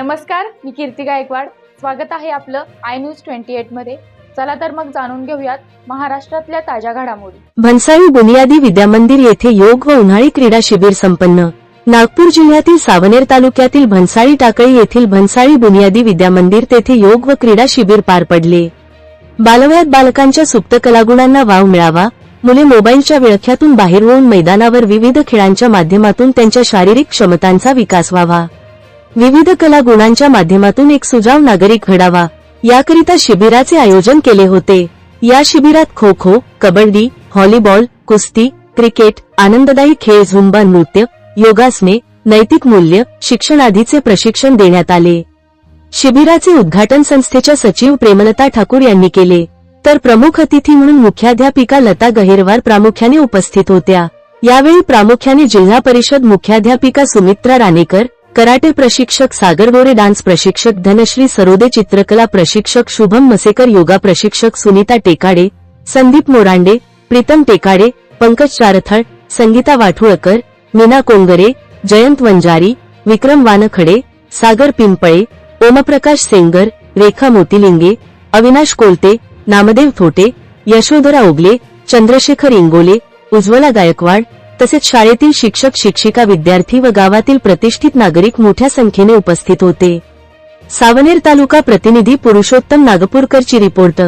नमस्कार मी कीर्ती गायकवाड. स्वागत आहे आपलं आय न्यूज ट्वेंटी एटमध्ये. चला तर मग जाणून घेऊयात महाराष्ट्रातल्या ताज्या घडामोडी. भन्साळी बुनियादी विद्यामंदिर येथे योग व उन्हाळी क्रीडा शिबिर संपन्न. नागपूर जिल्ह्यातील सावनेर तालुक्यातील भन्साळी टाकळी येथील भन्साळी बुनियादी विद्यामंदिर तेथे योग व क्रीडा शिबिर पार पडले. बालवयात बालकांच्या सुप्त कलागुणांना वाव मिळावा मुले मोबाईलच्या विळख्यातून बाहेर होऊन मैदानावर विविध खेळांच्या माध्यमातून त्यांच्या शारीरिक क्षमतांचा विकास व्हावा. विविध कला गुणांच्या माध्यमातून एक सुजाव नागरिक घडावा. याकरिता शिबिराचे आयोजन केले होते. या शिबिरात खो खो कबड्डी व्हॉलीबॉल कुस्ती क्रिकेट आनंददायी खेळ झुंबा नृत्य योगासने नैतिक मूल्य शिक्षण आदीचे प्रशिक्षण देण्यात आले. शिबिराचे उद्घाटन संस्थेच्या सचिव प्रेमलता ठाकूर यांनी केले. तर प्रमुख अतिथी म्हणून मुख्याध्यापिका लता गहिरवार प्रामुख्याने उपस्थित होत्या. यावेळी प्रामुख्याने जिल्हा परिषद मुख्याध्यापिका सुमित्रा राणेकर कराटे प्रशिक्षक सागर गोरे डान्स प्रशिक्षक धनश्री सरोदे चित्रकला प्रशिक्षक शुभम मसेकर योगा प्रशिक्षक सुनीता टेकाडे संदीप मोरांडे प्रीतम टेकाडे पंकज चारथळ संगीता वाठुळकर मीना कोंगरे जयंत वंजारी विक्रम वानखडे सागर पिंपळे ओमप्रकाश सेंगर रेखा मोतीलिंगे अविनाश कोलते नामदेव थोटे यशोधरा ओगले चंद्रशेखर इंगोले उज्ज्वला गायकवाड तसेच शाळेतील शिक्षक शिक्षिका विद्यार्थी व गावातील प्रतिष्ठित नागरिक मोठ्या संख्येने उपस्थित होते. सावनेर तालुका प्रतिनिधी पुरुषोत्तम नागपूरकरची रिपोर्ट